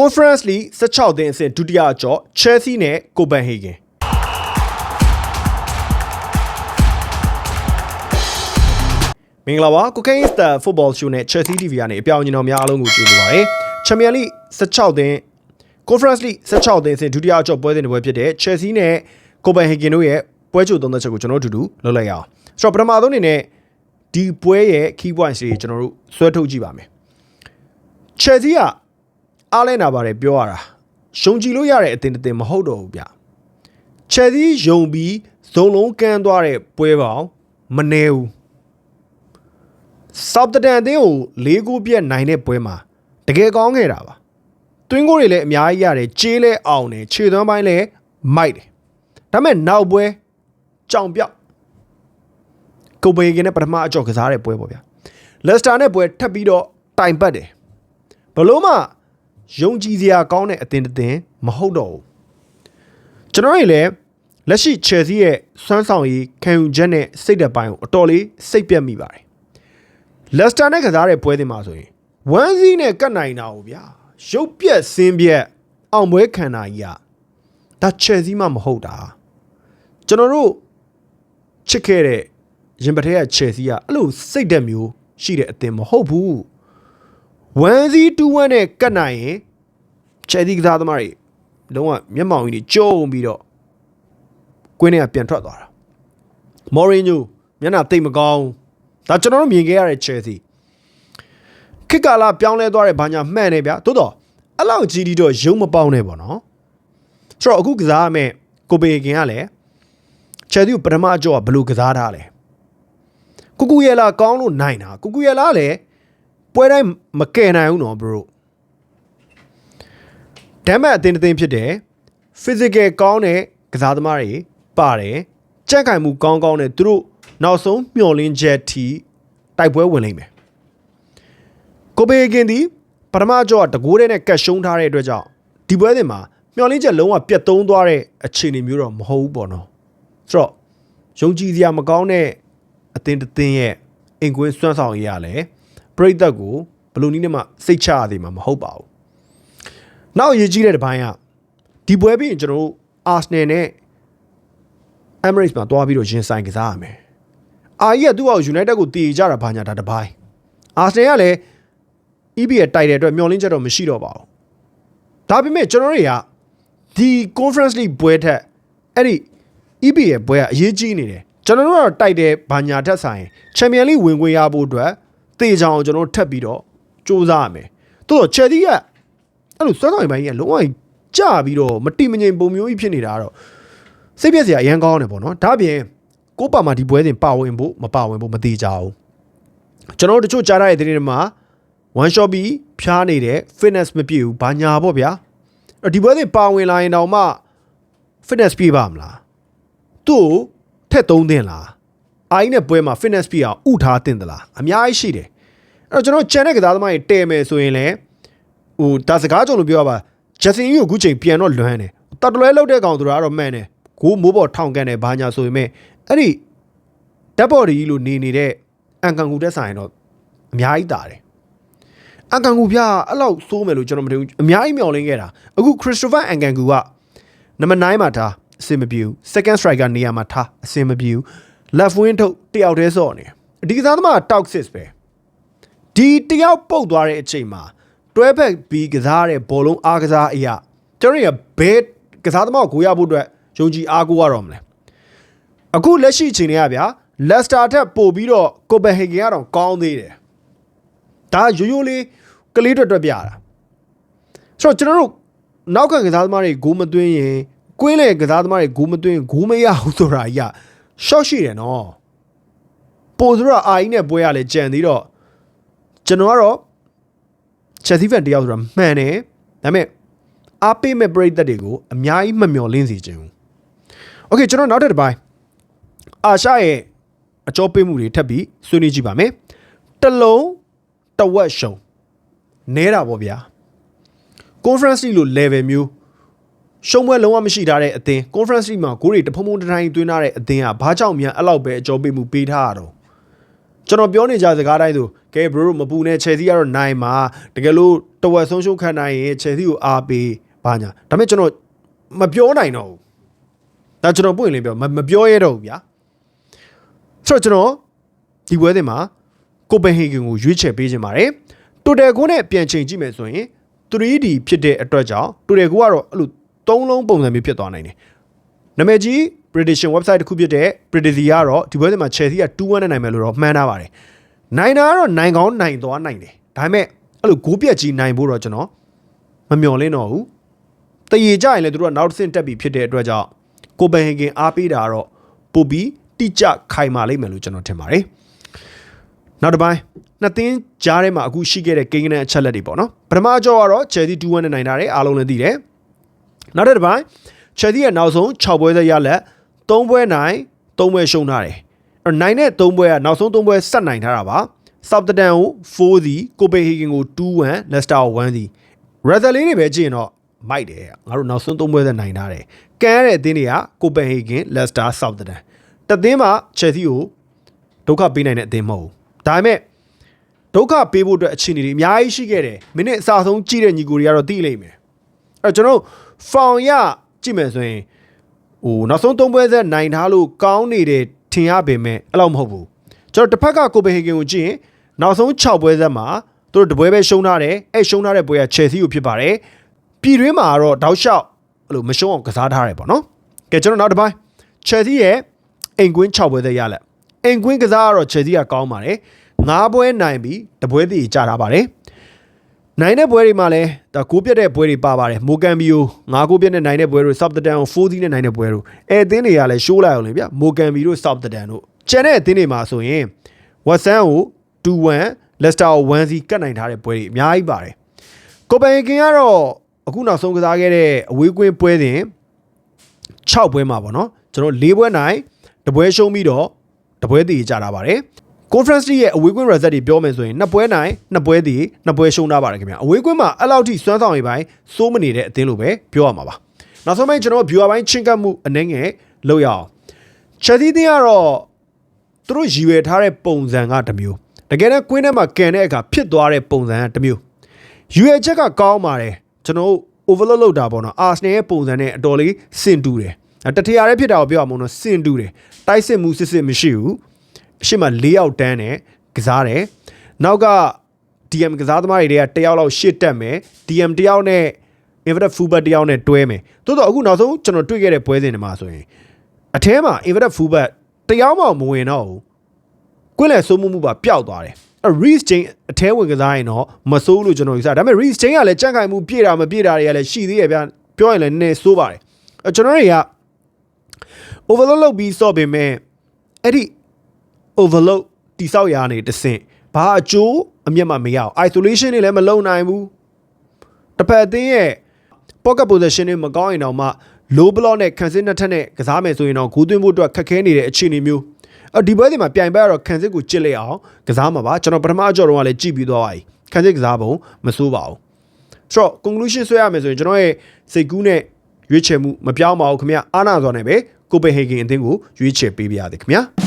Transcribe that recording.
Conference League 16သင်းအဆင့်ဒုတိယအကျော့ Chelsea နဲ့ Copenhagen မင်္ဂလာပါ Cocaine Star Football Show နဲ့ Chelsea TV ကနေအပြောင်းအလဲတော်များအားလုံးကိုကြိုဆိုပါရစေ။ Champions League 16သင်း Conference League 16သင်းအဆင့်ဒုတိယအကျော့ပွဲစဉ်တစ်ပွဲဖြစ်တဲ့ Chelsea နဲ့ Copenhagen တို့ရဲ့ပွဲကြိုသုံးသက်ချက်ကိုကျွန်တော်တို့အတူတူလုပ်လိုက်ရအောင်။ဆိုတော့ပထမဆုံးအနေနဲ့ဒီပွဲရဲ့ key points တွေကျွန်တော်တို့ဆွဲထုတ်ကြည့်ပါမယ်။ Chelsea က အားလဲနာပါတယ်ပြောရတာယုံကြည်လို့ရတဲ့အသင်းတစ်သင်းမဟုတ်တော့ဘူးဗျ။ Chelsea ယုံပြီးဇုံလုံးကန်းသွားတဲ့ပွဲပေါင်းမနေဘူး။ Southampton အသင်းကို၄ဂိုးပြတ်နိုင်တဲ့ပွဲမှာတကယ်ကောင်းခဲ့တာပါ။တွင်းကိုတွေလည်းအများကြီးရတယ်ကြေးလဲအောင်တယ်ခြေသွမ်းပိုင်းလည်းမိုက်တယ်။ဒါပေမဲ့နောက်ပွဲကြောင်ပြောက်ကိုပေကင်းနဲ့ပထမအကြော့ကစားတဲ့ပွဲပေါ့ဗျာ။လက်စတာနဲ့ပွဲထပ်ပြီးတော့တိုင်ပတ်တယ်။ဘလို့မှ ယုံကြည်စရာကောင်းတဲ့အသင်းတစ်သင်းမဟုတ်တော့ဘူး။ကျွန်တော်တို့လည်းလက်ရှိ Chelsea ရဲ့စွမ်းဆောင်ရည်ခံယူချက်နဲ့စိတ်သက်ပိုင်းကိုအတော်လေးစိတ်ပြတ်မိပါတယ်။ လက်စတာနဲ့ကစားတဲ့ပွဲတွေမှာဆိုရင်ဝမ်းစည်းနဲ့ကတ်နိုင်တာ ਉ ဗျာရုပ်ပြက်ဆင်းပြက်အောင်ပွဲခံတာကြီးอ่ะဒါချယ်ဆီမှမဟုတ်တာကျွန်တော်တို့ချစ်ခဲ့တဲ့ရင်ပထဲကချယ်ဆီကအဲ့လိုစိတ်သက်မျိုးရှိတဲ့အသင်းမဟုတ်ဘူး ဝမ်းစည်းတူးဝမ်းနဲ့ကတ်နိုင်ရင်ချယ်ဆီကစားသမားတွေလုံးဝမျက်မှောင်ကြီးတွေကျုံပြီးတော့ကွင်းထဲကပြန်ထွက်သွားတာမော်ရင်ညိုမျက်နှာတိတ်မကောင်းဘူးဒါကျွန်တော်တို့မြင်ခဲ့ရတဲ့ Chelsea ခစ်ကာလာပြောင်းလဲသွားတဲ့ဘာညာမှန်နေဗျာတိုးတော့အဲ့လောက်ကြီးဒီတော့ရုံမပေါင်းနဲ့ပေါ့နော်ဆိုတော့အခုကစားရမယ့်ကိုပေကင်ကလည်း Chelsea ကိုပထမအကြော့ကဘယ်လိုကစားထားလဲကူကူရဲလာကောင်းလို့နိုင်တာကူကူရဲလာလည်း ပွဲတိုင်းမကယ်နိုင်ဘူးနော် bro ဒမ်မတ်အသင်းတစ်သင်းဖြစ်တယ် physical ကောင်းတဲ့ကစားသမားတွေပါတယ်ကြက်ကင်မှုကောင်းကောင်းနဲ့သူတို့နောက်ဆုံးမျှော်လင့်ချက်ထိတိုက်ပွဲဝင်လိမ့်မယ်ကိုပေကင်ဒီပထမကြောကတကိုးတဲ့နဲ့ကတ်ရှုံးထားတဲ့အတွက်ကြောင့်ဒီပွဲစဉ်မှာမျှော်လင့်ချက်လုံးဝပြတ်သုံးသွားတဲ့အခြေအနေမျိုးတော့မဟုတ်ဘူးပေါ့နော်ဆိုတော့ယုံကြည်စရာမကောင်းတဲ့အသင်းတစ်သင်းရဲ့အင်ကွင်းစွမ်းဆောင်ရည်ရလဲ ပြိသက်ကိုဘယ်လိုနည်းနဲ့မှစိတ်ချရသေးမှာမဟုတ်ပါဘူးနောက်အရေးကြီးတဲ့တစ်ပိုင်းကဒီပွဲပြီးရင်ကျွန်တော်တို့အာဆနယ်နဲ့ Emirates မှာတွားပြီးတော့ရင်ဆိုင်ကစားရမယ်။အာကြီးကသူ့အောက် United ကိုတည်ကြတာဘာညာဒါတစ်ပိုင်း။အာဆနယ်ကလည်း EB ရဲ့တိုက်တဲ့အတွက်မျောလင်းချက်တော့မရှိတော့ပါဘူး။ဒါပေမဲ့ကျွန်တော်တို့တွေကဒီ Conference League ပွဲထက်အဲ့ဒီ EB ရဲ့ပွဲကအရေးကြီးနေတယ်။ကျွန်တော်တို့ကတော့တိုက်တဲ့ဘာညာထက်ဆိုင် Champion League ဝင်ခွင့်ရဖို့အတွက် တေချောင်ကျွန်တော်တို့ထပ်ပြီးတော့စူးစမ်းရမယ်။တိုးတော့ Chelsea ကအဲ့လိုစွမ်းဆောင်ရည်ပိုင်းကြီးကလုံးဝကြပြီးတော့မတိမငြိမ်ပုံမျိုးကြီးဖြစ်နေတာကတော့စိတ်ပြက်စရာအရန်ကောင်းတယ်ပေါ့နော်ဒါ့အပြင်ကိုပါမှာဒီပွဲစဉ်ပါဝင်ဖို့မပါဝင်ဖို့မသေးကြဘူးကျွန်တော်တို့တချို့ကြားရတဲ့သတင်းတွေမှာ one shot ပြီးဖြားနေတဲ့ fitness မပြည့်ဘူးဘာညာပေါ့ဗျာအဲ့ဒီပွဲစဉ်ပါဝင်လာရင်တော့မှ fitness ပြည့်ပါမလားသူ့ကိုထက်သုံးတင်လားအိုင်းနဲ့ပွဲမှာ fitness ပြည့်အောင်ဥထားတင်သလားအများကြီးရှိတယ် အဲ့တော့ကျွန်တော် channel ကစားသမားတွေတဲမယ်ဆိုရင်လည်းဟိုဒါစကားကြုံလို့ပြောရပါ Justin ကြီးကိုအခုချိန်ပြန်တော့လွမ်းတယ်တတလွဲလောက်တဲ့ကောင်သူကတော့မှန်တယ်ကိုမိုးပေါ်ထောင်ကန်တယ်ဘာညာဆိုပေမဲ့အဲ့ဒီဓာတ်ပေါ်ဒီလို့နေနေတဲ့အန်ကန်ကူတက်ဆိုင်တော့အများကြီးတာတယ်အန်ကန်ကူပြအဲ့လောက်စိုးမယ်လို့ကျွန်တော်မထင်ဘူးအများကြီးမျှော်လင့်ခဲ့တာအခုခရစ်စတိုဖာအန်ကန်ကူကနံပါတ်9မှာထားအဆင်မပြေဘူး second striker နေရာမှာထားအဆင်မပြေဘူး left wing ထုတ်တယောက်တည်းစော့နေဒီကစားသမားက toxic ပဲ ဒီတယောက်ပုတ်သွားတဲ့အချိန်မှာတွဲဖက်ပြီးကစားတဲ့ဘောလုံးအားကစားအရာကျွန်တော်ရဘဲကစားသမားကိုကိုရဖို့အတွက်ယုံကြည်အားကိုးရတော့မလဲအခုလက်ရှိအချိန်တွေကဗျာလက်စတာထက်ပို့ပြီးတော့ကိုပန်ဟေဂင်ကတော့ကောင်းသေးတယ်ဒါရိုးရိုးလေးကလေးတွေအတွက်ပြတာဆိုတော့ကျွန်တော်တို့နောက်ခံကစားသမားတွေဂိုးမသွင်းရင်ကွင်းလေကစားသမားတွေဂိုးမသွင်းဂိုးမရဘူးဆိုတာကြီးကရှော့ရှိတယ်နော်ပို့ဆိုတော့အာအီနဲ့ပွဲရလဲကြံသေးတော့ ကျွန်တော်ကတော့ချက်စီဖန်တယောက်ဆိုတာမှန်တယ်ဒါပေမဲ့အားပေးမဲ့ပရိသတ်တွေကိုအများကြီးမမျှော်လင့်စေချင်ဘူး။ Okay ကျွန်တော်နောက်ထပ်တစ်ပိုင်းအာရှရဲ့အကြောပေးမှုတွေထပ်ပြီးဆွေးနွေးကြည့်ပါမယ်။တလုံးတဝက်ရှုံနဲတာပေါ့ဗျာ။ Conference League လို့ level မျိုးရှုံးပွဲလုံးဝမရှိထားတဲ့အသင်း Conference League မှာဂိုးတွေတဖုံဖုံတတိုင်းသွင်းထားတဲ့အသင်းကဘာကြောင့်မြန်အဲ့လောက်ပဲအကြောပေးမှုပေးထားရတော့ ကျွန်တော်ပြောနေကြစကားတိုင်းဆိုကဲ bro တို့မပူနဲ့ Chelsea ကတော့နိုင်မှာတကယ်လို့တဝက်ဆုံးရှုံးခံနိုင်ရင် Chelsea ကိုအားပေးပါညာဒါပေမဲ့ကျွန်တော်မပြောနိုင်တော့ဘူးဒါကျွန်တော်ပွင့်လင်းပြောမမပြောရတော့ဘူးဗျာဆိုတော့ကျွန်တော်ဒီပွဲတင်မှာကိုပန်ဟေဂန်ကိုရွေးချယ်ပေးခြင်းပါတယ်တိုတယ်ကိုနဲ့ပြန်ချိန်ကြည့်မယ်ဆိုရင် 3D ဖြစ်တဲ့အတွက်ကြောင့်တိုတယ်ကိုကတော့အဲ့လိုသုံးလုံးပုံစံမျိုးဖြစ်သွားနိုင်တယ်နာမည်ကြီး British website တစ်ခုဖြစ်တဲ့ British ကတော့ဒီပွဲစဉ်မှာ Chelsea က2-1နဲ့နိုင်မယ်လို့တော့မှန်းထားပါတယ်နိုင်တာကတော့နိုင်ကောင်းနိုင်သွားနိုင်တယ်ဒါပေမဲ့အဲ့လိုဂိုးပြက်ကြီးနိုင်ဖို့တော့ကျွန်တော်မမျှော်လင့်တော့ဘူးတရေကြရင်လည်းသူတို့ကနောက်တစ်ဆင့်တက်ပြီးဖြစ်တဲ့အတွက်ကြောင့်ကိုပန်ဟေဂင်အားပေးတာကတော့ပို့ပြီးတိကျခိုင်မာလိမ့်မယ်လို့ကျွန်တော်ထင်ပါတယ်နောက်တစ်ပိုင်းနှစ်သင်းကြားထဲမှာအခုရှိခဲ့တဲ့ကိန်းဂဏန်းအချက်လက်တွေပေါ့နော်ပထမအကြောကတော့ Chelsea 2-1နဲ့နိုင်တာတယ်အားလုံးလည်းသိတယ်နောက်တစ်ပိုင်း Chelsea ရဲ့နောက်ဆုံး6ပွဲသက်ရလက် 3ပွဲနိုင်3ပွဲရှုံးထားတယ်အဲ့နိုင်တဲ့3ပွဲကနောက်ဆုံး3ပွဲဆက်နိုင်ထားတာပါ Southampton ကို4စီကိုပေဟီဂင်ကို2-1 Leicester ကို1စီ Rather လေးတွေပဲကြည့်ရင်တော့မိုက်တယ်ငါတို့နောက်ဆုံး3ပွဲသက်နိုင်ထားတယ်ကန်းရတဲ့အသင်းတွေကကိုပန်ဟေဂင် Leicester Southampton တသင်းမှာ Chelsea ကိုဒုက္ခပေးနိုင်တဲ့အသင်းမဟုတ်ဘူးဒါပေမဲ့ဒုက္ခပေးဖို့အတွက်အခြေအနေတွေအများကြီးရှိခဲ့တယ်မိနစ်အစဆုံးကြည့်တဲ့ညီကိုတွေကတော့သိလိမ့်မယ်အဲ့တော့ကျွန်တော်တို့ဖောင်ရကြည့်မယ်ဆိုရင် ဟိုနောက်ဆုံးသုံးပွဲဆက်နိုင်ထားလို့ကောင်းနေတယ်ထင်ရပေမဲ့အဲ့လောက်မဟုတ်ဘူးကျွန်တော်တစ်ဖက်ကကိုပန်ဟေဂင်ကိုကြည့်ရင်နောက်ဆုံး6ပွဲဆက်မှာသူတို့တပွဲပဲရှုံးထားတယ်အဲ့ရှုံးထားတဲ့ပွဲက Chelsea ကိုဖြစ်ပါတယ်ပြည်တွင်းမှာတော့တောက်လျှောက်အဲ့လိုမရှုံးအောင်ကစားထားတယ်ပေါ့နော်ကဲကျွန်တော်နောက်တစ်ပိုင်း Chelsea ရဲ့အိမ်ကွင်း6ပွဲသက်ရလက်အိမ်ကွင်းကစားကတော့ Chelsea ကကောင်းပါတယ်9ပွဲနိုင်ပြီးတပွဲတည်ကြထားပါတယ် နိုင်တဲ့ပွဲတွေမှာလည်းဒါကိုးပြတ်တဲ့ပွဲတွေပါပါတယ်မိုကန်ဘီယို9ကိုးပြတ်နဲ့နိုင်တဲ့ပွဲတို့ Southampton ကို4စီးနဲ့နိုင်တဲ့ပွဲတို့အဲအသင်းတွေကလည်းရှိုးလိုက်အောင်လေဗျမိုကန်ဘီတို့ Southampton တို့ကျန်တဲ့အသင်းတွေမှာဆိုရင် Watson ကို2-1 Leicester ကို1စီးကတ်နိုင်ထားတဲ့ပွဲတွေအများကြီးပါတယ်ကိုပန်ဟေဂင်ကတော့အခုနောက်ဆုံးကစားခဲ့တဲ့အဝေးကွင်းပွဲစဉ်6ပွဲမှာပေါ့နော်ကျွန်တော်၄ပွဲနိုင်တပွဲရှုံးပြီးတော့တပွဲတည်ကြတာပါတယ် conference ရဲ့အဝေးကွင်း result တွေပြောမယ်ဆိုရင်နှစ်ပွဲနိုင်နှစ်ပွဲတည်နှစ်ပွဲရှုံးထားပါတယ်ခင်ဗျာအဝေးကွင်းမှာအဲ့လောက်ထိစွမ်းဆောင်ရည်ပိုင်းစိုးမနေတဲ့အသင်းလို့ပဲပြောရမှာပါနောက်ဆုံးပိုင်းကျွန်တော် viewer ပိုင်းချင်းကပ်မှုအနေငယ်လုပ်ရအောင် Chelsea တင်းကတော့သူတို့ရည်ရွယ်ထားတဲ့ပုံစံကတစ်မျိုးတကယ်တော့ကွင်းထဲမှာကန်တဲ့အခါဖြစ်သွားတဲ့ပုံစံကတစ်မျိုးရည်ရွယ်ချက်ကကောင်းပါတယ်ကျွန်တော်တို့ overload လုပ်တာပေါ့နော် Arsenal ရဲ့ပုံစံနဲ့အတော်လေးစင်တူတယ်တထရာရဲဖြစ်တာကိုပြောရမှာနော်စင်တူတယ်တိုက်စစ်မှုစစ်စစ်မရှိဘူးအ ရှိမ၄ယောက်တန်းတယ်ကစားတယ်နောက်က DM ကစားသမားတွေတွေကတယောက်လောက်ရှစ်တက်မယ် DM တယောက်နဲ့ Everett Fullback တယောက်နဲ့တွဲမယ်တိုးတော့အခုနောက်ဆုံးကျွန်တော်တွေ့ခဲ့တဲ့ပွဲစဉ်တွေမှာဆိုရင်အထဲမှာ Everett Fullback တယောက်မှမဝင်တော့ဘူးကွင်းလယ်စိုးမှုမှုပါပျောက်သွားတယ်အဲ Reece James အထဲဝင်ကစားရင်တော့မစိုးလို့ကျွန်တော်ယူဆဒါပေမဲ့ Reece James ကလည်းကြန့်ခိုင်မှုပြည့်တာမပြည့်တာတွေကလည်းရှိသေးရဲ့ဗျပြောရင်လည်းနည်းနည်းစိုးပါတယ်အဲကျွန်တော်တွေက overload လုပ်ပြီးစော့ပေမဲ့အဲ့ဒီ overload တိဆောက်ရာနေတဆင့်ဘာအကျိုးအမျက်မှမရအောင် isolation တွေလည်းမလုံနိုင်ဘူးတစ်ဖက်အသင်းရဲ့ pocket position တွေမကောင်းရင်တော့မှ low block နဲ့ခံစစ်နှစ်ထက်နဲ့ကစားမယ်ဆိုရင်တော့ဂိုးသွင်းဖို့အတွက်ခက်ခဲနေတဲ့အခြေအနေမျိုးအဒီပွဲဒီမှာပြိုင်ပွဲကတော့ခံစစ်ကိုကြစ်လိုက်အောင်ကစားမှာပါကျွန်တော်ပထမအကြော်တော့ကလည်းကြည့်ပြီးသွားပါပြီခံစစ်ကစားပုံမစိုးပါဘူးဆိုတော့ conclusion ဆွဲရမယ်ဆိုရင်ကျွန်တော်ရဲ့စိတ်ကူးနဲ့ရွေးချယ်မှုမပြောင်းပါဘူးခင်ဗျာအာနာဇော်နဲ့ပဲကိုပေဟေဂင်အသင်းကိုရွေးချယ်ပေးပါရစေခင်ဗျာ